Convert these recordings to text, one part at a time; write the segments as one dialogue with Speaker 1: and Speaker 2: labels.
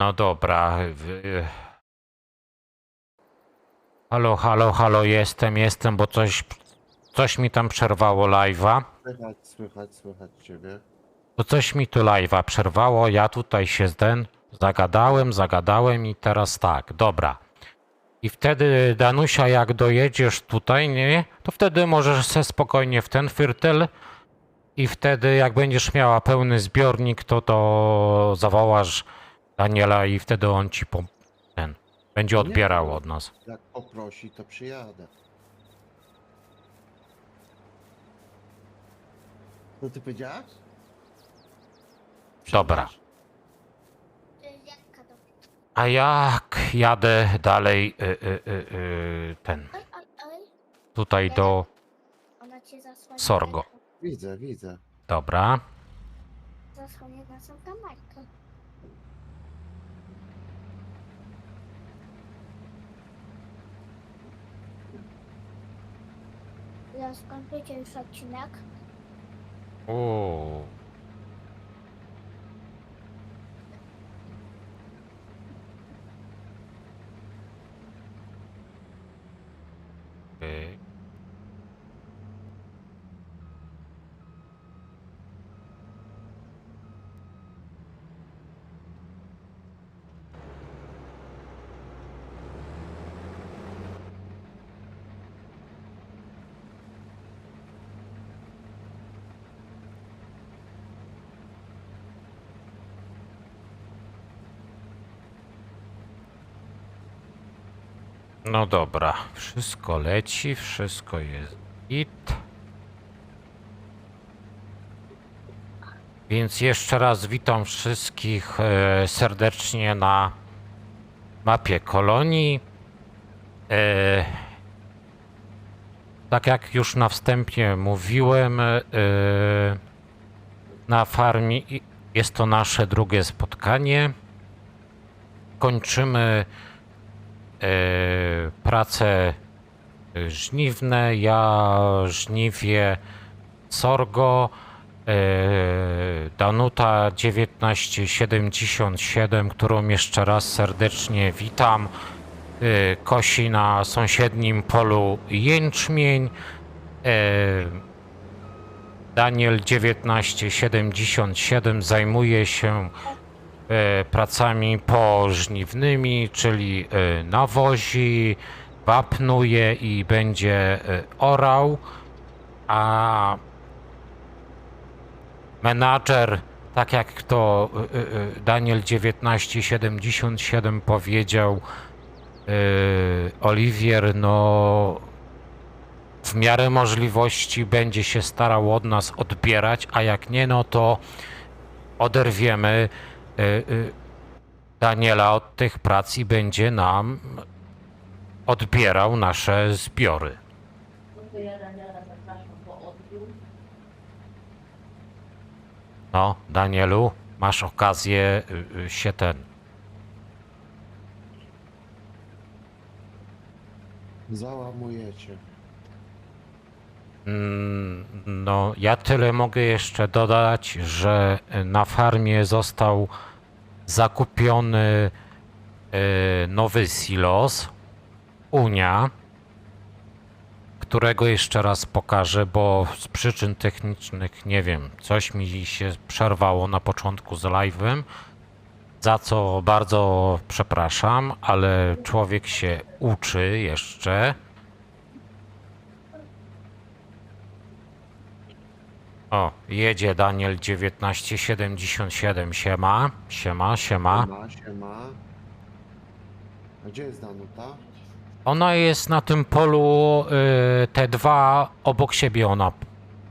Speaker 1: No dobra. w- Halo, halo, halo, jestem, jestem, bo coś, coś mi tam przerwało live'a.
Speaker 2: Słychać, słychać, słychać ciebie.
Speaker 1: To coś mi tu live'a przerwało, ja tutaj się zden zagadałem, zagadałem i teraz tak, dobra. I wtedy Danusia, jak dojedziesz tutaj, nie, to wtedy możesz se spokojnie w ten firtel i wtedy jak będziesz miała pełny zbiornik, to to zawołasz Daniela i wtedy on ci po, ten, będzie odbierał
Speaker 2: no.
Speaker 1: od nas.
Speaker 2: Jak poprosi, to przyjadę. No ty powiedziałaś?
Speaker 1: Dobra. A jak jadę dalej y, y, y, y, ten,
Speaker 3: Oj, oj, oj.
Speaker 1: tutaj do,
Speaker 3: Ona cię zasłania.
Speaker 1: Sorgo.
Speaker 2: Widzę, widzę.
Speaker 1: dobra.
Speaker 3: Zasłania naszą kamerkę. Ja skończycie już odcinek.
Speaker 1: Uuu. Pyk. No dobra, wszystko leci, wszystko jest git. Więc jeszcze raz witam wszystkich e, serdecznie na mapie kolonii. E, tak jak już na wstępie mówiłem, e, na farmie jest to nasze drugie spotkanie. Kończymy prace e, żniwne. Ja żniwię sorgo. e, Danuta 1977, którą jeszcze raz serdecznie witam. e, Kosi na sąsiednim polu jęczmień. e, Daniel 1977 zajmuje się e, pracami pożniwnymi, czyli e, nawozi, wapnuje i będzie e, orał, a menadżer, tak jak to e, e, Daniel 1977 powiedział, e, Oliwier, no w miarę możliwości będzie się starał od nas odbierać, a jak nie, no to oderwiemy Daniela od tych prac i będzie nam odbierał nasze zbiory.
Speaker 4: To ja Daniela zapraszam po odbiór.
Speaker 1: No, Danielu, masz okazję y, y, się ten.
Speaker 2: Załamujecie.
Speaker 1: Mm, No, ja tyle mogę jeszcze dodać, że na farmie został zakupiony y, nowy silos Unia, którego jeszcze raz pokażę, bo z przyczyn technicznych nie wiem, coś mi się przerwało na początku z live'em, za co bardzo przepraszam, ale człowiek się uczy jeszcze. O, jedzie Daniel 1977, siema, siema, siema.
Speaker 2: Siema, siema. A gdzie jest Danuta?
Speaker 1: Ona jest na tym polu y, te dwa obok siebie ona.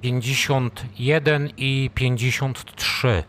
Speaker 1: 51 i 53.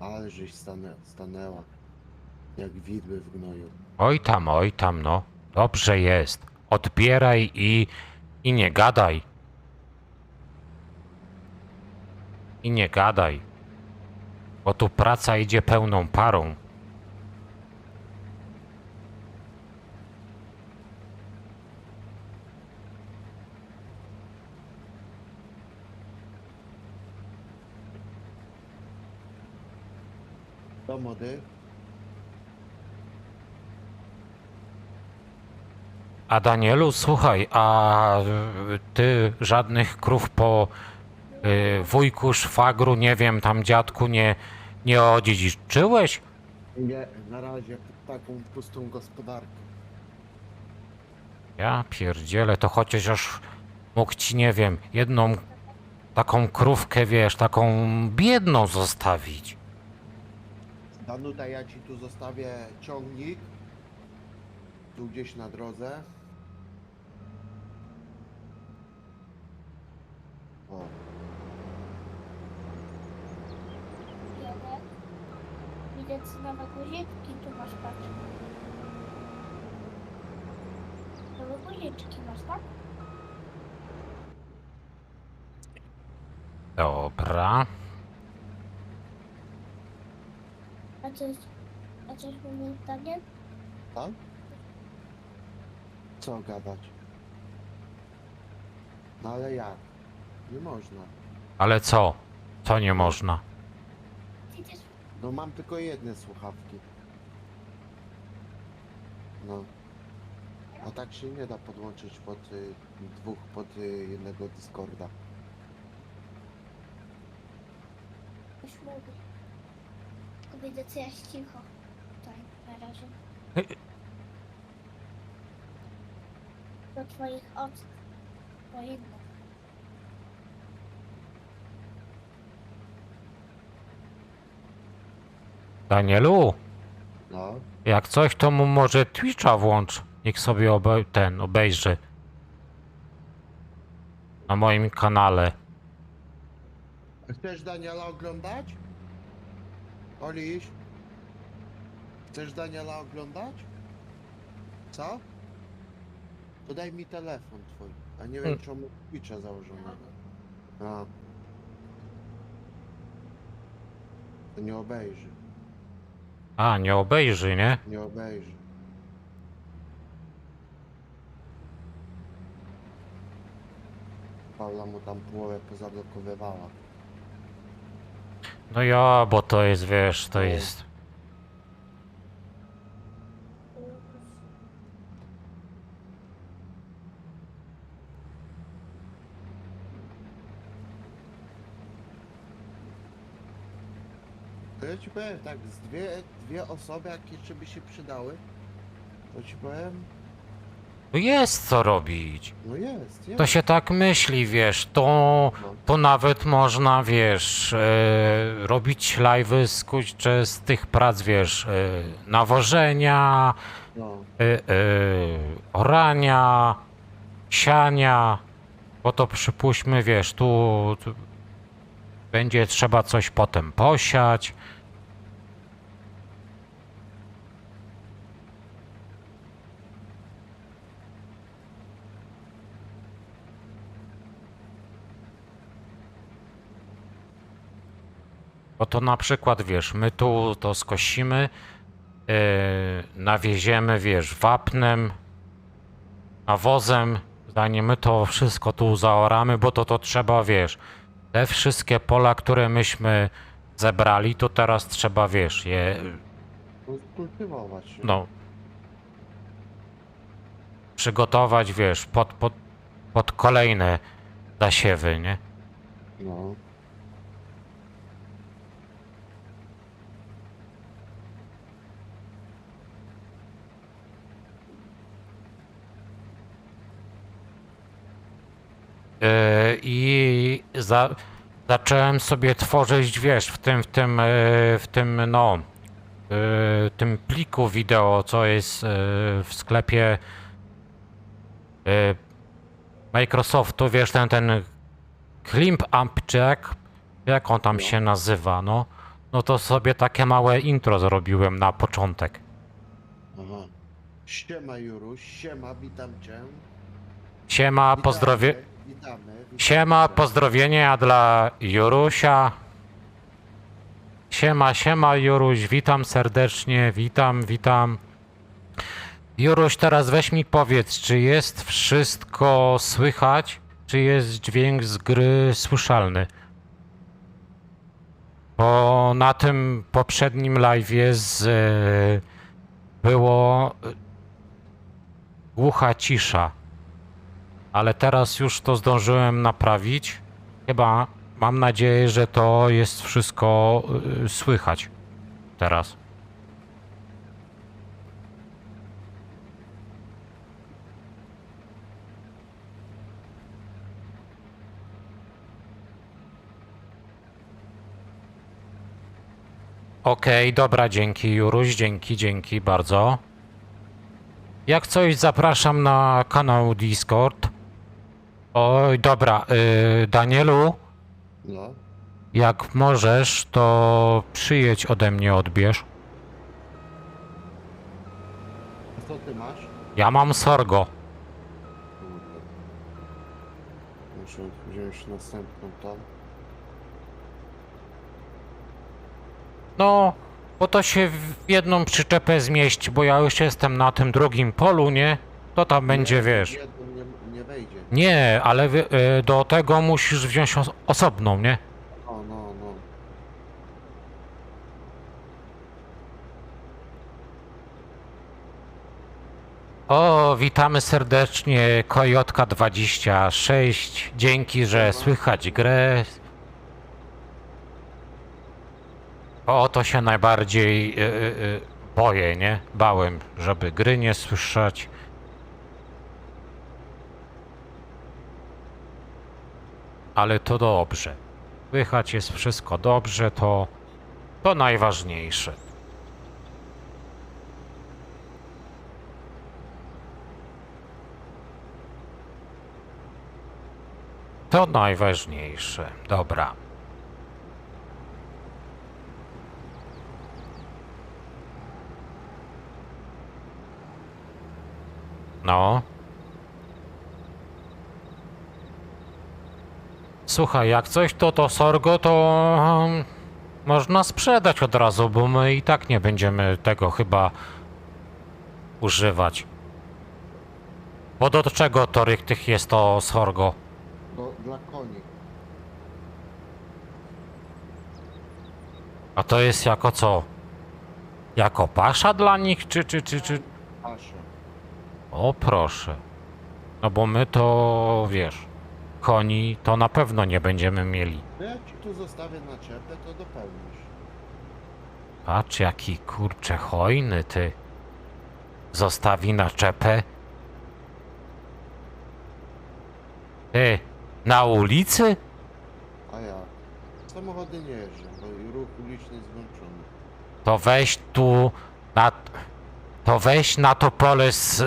Speaker 2: Ale żeś stanę, stanęła. Jak widły w gnoju.
Speaker 1: Oj tam, oj tam, no. Dobrze jest. Odbieraj i, i nie gadaj. I nie gadaj. Bo tu praca idzie pełną parą. A Danielu, słuchaj, a ty żadnych krów po y, wujku, szwagru, nie wiem, tam dziadku nie, nie odziedziczyłeś?
Speaker 2: Nie, na razie taką pustą gospodarkę.
Speaker 1: Ja pierdzielę, to chociaż mógł ci, nie wiem, jedną taką krówkę, wiesz, taką biedną zostawić.
Speaker 2: Danuta, ja ci tu zostawię ciągnik. Tu gdzieś na drodze. O,
Speaker 3: Jeden. Widzę nowe guziczki, tu masz patrz. Nowe guziczki masz, tak?
Speaker 1: Dobra.
Speaker 3: A coś, a coś mówił Daniel?
Speaker 2: tak? Co gadać? No ale jak? Nie można.
Speaker 1: Ale co? Co nie można?
Speaker 2: No mam tylko jedne słuchawki. No. A tak się nie da podłączyć pod y, dwóch, pod y, jednego Discorda.
Speaker 3: już mówię. Widzę, co jest cicho. Tutaj, na razie. Do twoich oczu. Po jedno.
Speaker 1: Danielu,
Speaker 2: No.
Speaker 1: jak coś, to mu może Twitcha włącz. Niech sobie obe ten obejrzy. Na moim kanale.
Speaker 2: Chcesz Daniela oglądać? Oliś? Chcesz Daniela oglądać? Co? To daj mi telefon twój. A nie wiem,
Speaker 1: Hmm.
Speaker 2: czy on ma Twitcha założonego. A. To nie obejrzy.
Speaker 1: A, nie obejrzy, nie?
Speaker 2: Nie obejrzy. Paula mu tam połowę pozablokowywała.
Speaker 1: No ja, bo to jest, wiesz, to jest...
Speaker 2: To ja ci powiem tak, z dwie, dwie osoby, jak jeszcze by się przydały, to ci powiem,
Speaker 1: Tu jest co robić.
Speaker 2: no jest, jest.
Speaker 1: To się tak myśli, wiesz, to,
Speaker 2: No.
Speaker 1: to nawet można, wiesz, e, robić live'y z, kurczę, z tych prac, wiesz, e, nawożenia,
Speaker 2: No,
Speaker 1: e, e, orania, siania, bo to przypuśćmy, wiesz, tu, tu będzie trzeba coś potem posiać. Bo to na przykład, wiesz, my tu to skosimy, yy, nawieziemy, wiesz, wapnem, nawozem, zanim my to wszystko tu zaoramy, bo to to trzeba, wiesz, te wszystkie pola, które myśmy zebrali, to teraz trzeba, wiesz, je,
Speaker 2: kultywować
Speaker 1: no, przygotować, wiesz, pod, pod, pod kolejne zasiewy, nie?
Speaker 2: No.
Speaker 1: I za, zacząłem sobie tworzyć, wiesz, w tym, w tym, yy, w tym, no, yy, tym pliku wideo, co jest w sklepie Microsoftu, wiesz, ten, ten Climp Amp, czy jak, on tam
Speaker 2: No.
Speaker 1: się nazywa, no, no to sobie takie małe intro zrobiłem na początek.
Speaker 2: Aha. Siema Juruś, siema, witam cię.
Speaker 1: Siema, pozdrowie, Siema, pozdrowienia dla Jurusia. Siema, siema Juruś, witam serdecznie, witam, witam. Juruś, teraz weź mi powiedz, czy jest wszystko słychać, czy jest dźwięk z gry słyszalny? Bo na tym poprzednim live'ie z, e, było głucha cisza ale teraz już to zdążyłem naprawić. Chyba mam nadzieję, że to jest wszystko y, słychać teraz. Okej, dobra, dzięki Juruś, dzięki, dzięki bardzo. Jak coś zapraszam na kanał Discord. Oj, dobra, y, Danielu,
Speaker 2: No.
Speaker 1: jak możesz, to przyjedź ode mnie, odbierz.
Speaker 2: A co ty masz?
Speaker 1: Ja mam Sorgo.
Speaker 2: Kurde. Muszę wziąć następną tą.
Speaker 1: No, bo to się w jedną przyczepę zmieści, bo ja już jestem na tym drugim polu, nie? To tam będzie, wiesz.
Speaker 2: Nie, nie wejdzie.
Speaker 1: Nie, ale wy- y, do tego musisz wziąć os- osobną, nie?
Speaker 2: O, no, no.
Speaker 1: O, witamy serdecznie, Kojotka26. Dzięki, że słychać grę. O, to się najbardziej y, y, y, boję, nie? Bałem, żeby gry nie słyszeć. Ale to dobrze. Słychać jest wszystko dobrze, to, to najważniejsze. To najważniejsze. Dobra. No. Słuchaj, jak coś to to Sorgo, to um, można sprzedać od razu, bo my i tak nie będziemy tego chyba używać. Bo do czego to rychtych jest to Sorgo?
Speaker 2: Do, dla koni.
Speaker 1: A to jest jako co? Jako pasza dla nich, czy, czy, czy, czy?
Speaker 2: Pasze.
Speaker 1: O proszę. No bo my to, wiesz, koni to na pewno nie będziemy mieli.
Speaker 2: Jak ci tu zostawię naczepę, to dopełnisz.
Speaker 1: Patrz jaki kurcze hojny ty. Zostawi naczepę. Ty, na ulicy?
Speaker 2: A ja. Samochody nie jeżdżą, bo ruch uliczny jest włączony.
Speaker 1: To weź tu na... To weź na to pole z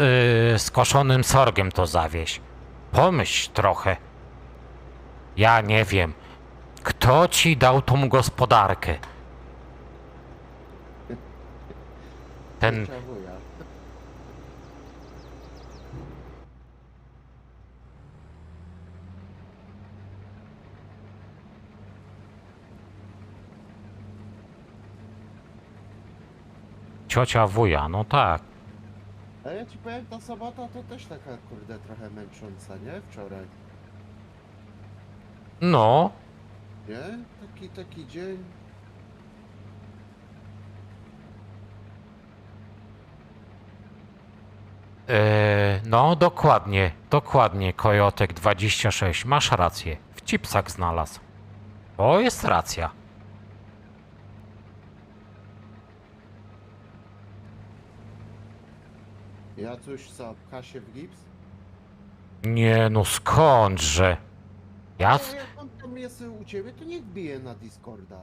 Speaker 1: yy, skoszonym sorgiem to zawieź. Pomyśl trochę. Ja nie wiem. Kto ci dał tą gospodarkę? Ten...
Speaker 2: Ciocia wuja.
Speaker 1: No tak.
Speaker 2: A ja ci powiem, ta sobota to też taka kurde trochę męcząca, nie? Wczoraj.
Speaker 1: No,
Speaker 2: Nie? Taki, taki dzień.
Speaker 1: Yy, no dokładnie, dokładnie, Kojotek 26, masz rację. W chipsach znalazł. To jest racja.
Speaker 2: Ja coś co, pcha się w gips?
Speaker 1: Nie no skądże? Ja...
Speaker 2: Ale jak on tam jest u ciebie, to niech bije na Discorda.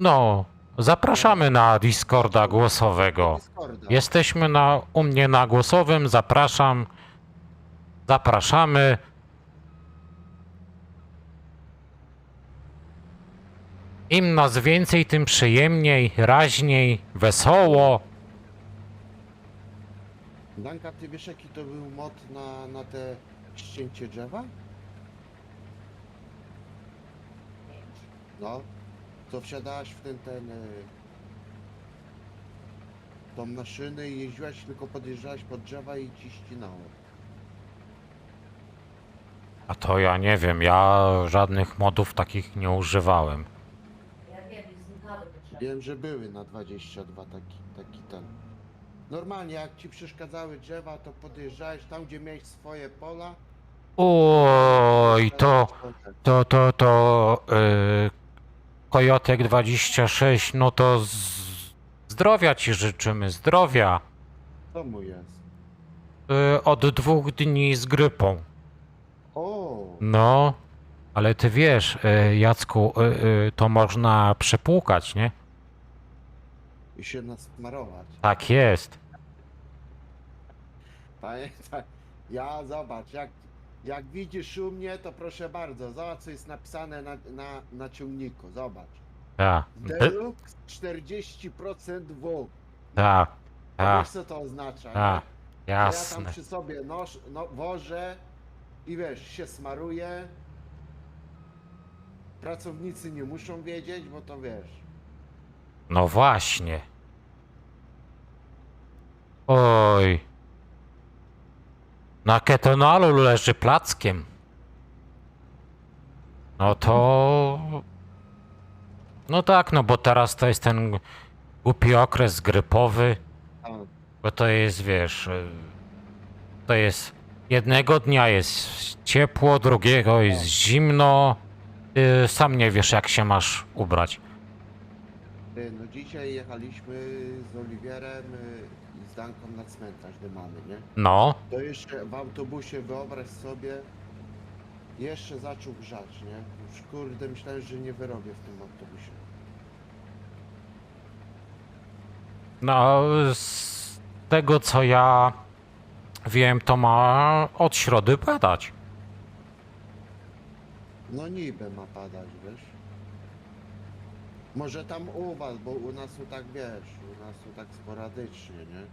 Speaker 1: No, zapraszamy na Discorda głosowego.
Speaker 2: Discorda.
Speaker 1: Jesteśmy na, u mnie na głosowym, zapraszam. Zapraszamy. Im nas więcej, tym przyjemniej, raźniej, wesoło.
Speaker 2: Danka, ty wiesz jaki to był mod na, na te ścięcie drzewa? No, to wsiadałaś w ten, ten... y, Tą maszynę i jeździłaś, tylko podjeżdżałaś pod drzewa i ci ścinało.
Speaker 1: A to ja nie wiem, ja żadnych modów takich nie używałem.
Speaker 4: Ja wiem, znikały.
Speaker 2: Wiem, że były na 22 taki, taki ten. Normalnie, jak ci przeszkadzały drzewa, to podjeżdżałeś tam, gdzie miałeś swoje pola.
Speaker 1: Oj, to, to, to, to, yy, Kojotek 26, no to z, zdrowia ci życzymy, zdrowia.
Speaker 2: Co mu jest?
Speaker 1: Yy, od dwóch dni z grypą.
Speaker 2: O,
Speaker 1: No, ale ty wiesz, yy, Jacku, yy, yy, to można przepłukać, nie?
Speaker 2: i się nasmarować.
Speaker 1: Tak jest.
Speaker 2: Pamiętaj, ja zobacz, jak, jak widzisz u mnie, to proszę bardzo, zobacz co jest napisane na, na, na ciągniku, zobacz.
Speaker 1: Tak,
Speaker 2: Deluxe 40% W.
Speaker 1: tak,
Speaker 2: A
Speaker 1: tak,
Speaker 2: wiesz co to oznacza?
Speaker 1: tak,
Speaker 2: nie? Ja
Speaker 1: jasne.
Speaker 2: tam przy sobie nosz, no, wożę i wiesz, się smaruję. Pracownicy nie muszą wiedzieć, bo to wiesz.
Speaker 1: No właśnie. Oj. Na ketonalu leży plackiem. No to... No tak, no bo teraz to jest ten głupi okres grypowy, bo to jest, wiesz... To jest... Jednego dnia jest ciepło, drugiego jest zimno. Sam nie wiesz, jak się masz ubrać.
Speaker 2: Ty, no dzisiaj jechaliśmy z Oliwierem y, i z Danką na cmentarz do mamy, nie?
Speaker 1: No.
Speaker 2: To jeszcze w autobusie wyobraź sobie, jeszcze zaczął grzać, nie? Już kurde, myślałem, że nie wyrobię w tym autobusie.
Speaker 1: No, z tego co ja wiem, to ma od środy padać.
Speaker 2: No niby ma padać, wiesz? Może tam u was, bo u nas tu tak wiesz, u nas tu tak sporadycznie, nie?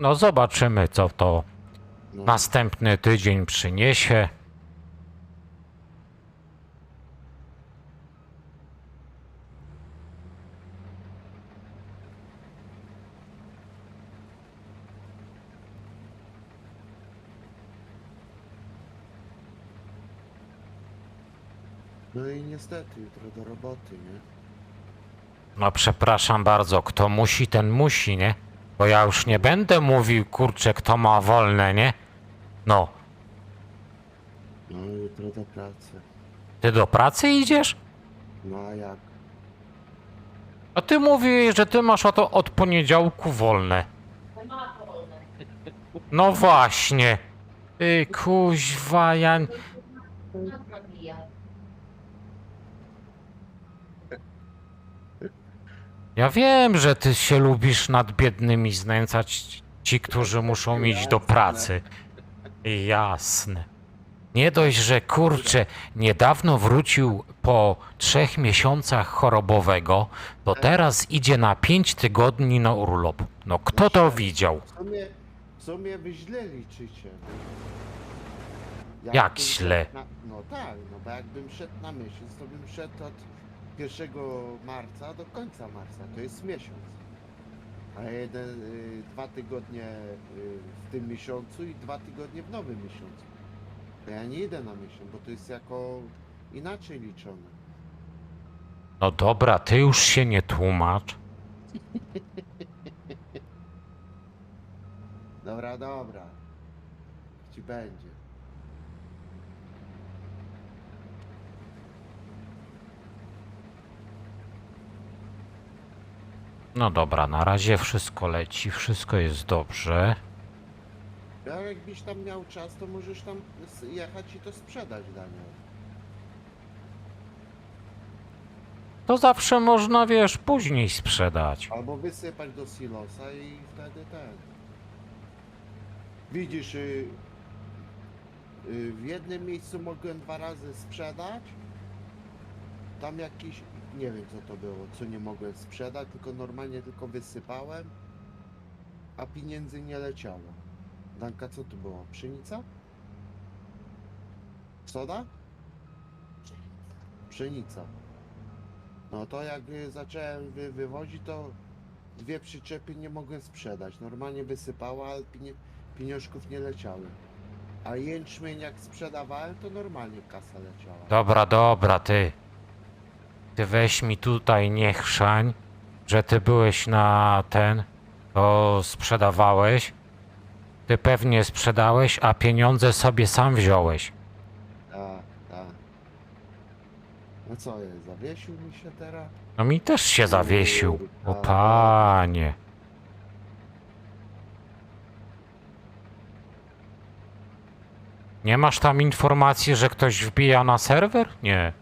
Speaker 1: No, zobaczymy, co to
Speaker 2: No,
Speaker 1: następny tydzień przyniesie.
Speaker 2: No i niestety, jutro do roboty, nie?
Speaker 1: No, przepraszam bardzo, kto musi, ten musi, nie? Bo ja już nie będę mówił, kurczę, kto ma wolne, nie? No,
Speaker 2: No jutro do pracy.
Speaker 1: ty do pracy idziesz?
Speaker 2: No a jak?
Speaker 1: A ty mówisz, że ty masz od, od poniedziałku wolne.
Speaker 4: To ma wolne.
Speaker 1: No właśnie. Ty kuźwa, ja... Ja wiem, że ty się lubisz nad biednymi znęcać, ci, którzy muszą iść do pracy. Jasne. Nie dość, że kurczę, niedawno wrócił po trzech miesiącach chorobowego, to teraz idzie na pięć tygodni na urlop. No kto to widział?
Speaker 2: W sumie, w sumie wy źle liczycie.
Speaker 1: Jak
Speaker 2: bym
Speaker 1: źle?
Speaker 2: szedł Na, no tak, no bo jakbym szedł na miesiąc, to bym szedł od 1 marca do końca marca, to jest miesiąc. A jeden, y, dwa tygodnie y, w tym miesiącu i dwa tygodnie w nowym miesiącu. To ja nie idę na miesiąc, bo to jest jako inaczej liczone.
Speaker 1: No dobra, ty już się nie tłumacz.
Speaker 2: Dobra, dobra. Ci będzie.
Speaker 1: No dobra, na razie wszystko leci, wszystko jest dobrze.
Speaker 2: A jakbyś tam miał czas, to możesz tam s- jechać i to sprzedać, Daniel.
Speaker 1: To zawsze można, wiesz, później sprzedać.
Speaker 2: Albo wysypać do silosa i wtedy ten. Widzisz, y, y, w jednym miejscu mogłem dwa razy sprzedać. Tam jakiś, nie wiem co to było, co nie mogłem sprzedać, tylko normalnie tylko wysypałem, a pieniędzy nie leciało. Danka, co to było? Pszenica? Soda? Pszenica. No to jak y, zacząłem wy, wywozić, to dwie przyczepy nie mogłem sprzedać. Normalnie wysypała, ale pienie, pieniążków nie leciały. A jęczmień jak sprzedawałem, to normalnie kasa leciała.
Speaker 1: Dobra, dobra, ty. Ty weź mi tutaj nie chrzań, że ty byłeś na ten, to sprzedawałeś. Ty pewnie sprzedałeś, a pieniądze sobie sam wziąłeś.
Speaker 2: Tak, tak. No co jest, zawiesił mi się teraz?
Speaker 1: No mi też się zawiesił. O panie. Nie masz tam informacji, że ktoś wbija na serwer?
Speaker 2: Nie.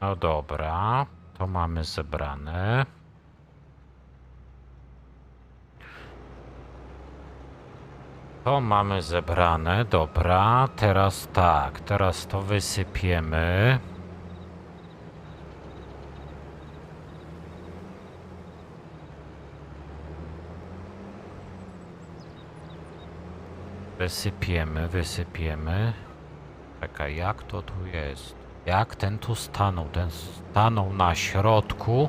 Speaker 1: No dobra, to mamy zebrane. To mamy zebrane, dobra. Teraz tak, teraz to wysypiemy. Wysypiemy, wysypiemy. Czekaj, jak to tu jest? Jak ten tu stanął? Ten stanął na środku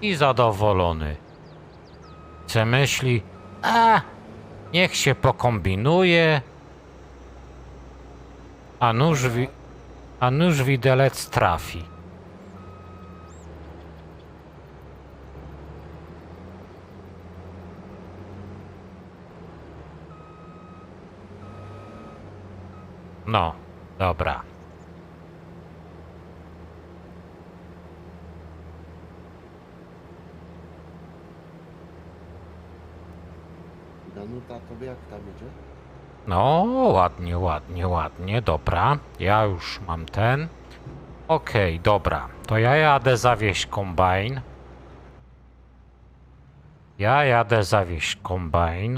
Speaker 1: i zadowolony. Se myśli, a niech się pokombinuje. A nóż, wi- a nóż widelec trafi. No, dobra.
Speaker 2: Danuta, tobie jak tam idzie?
Speaker 1: No, ładnie, ładnie, ładnie, dobra. Ja już mam ten. Okej, dobra. To ja jadę zawieźć kombajn. Ja jadę zawieźć kombajn.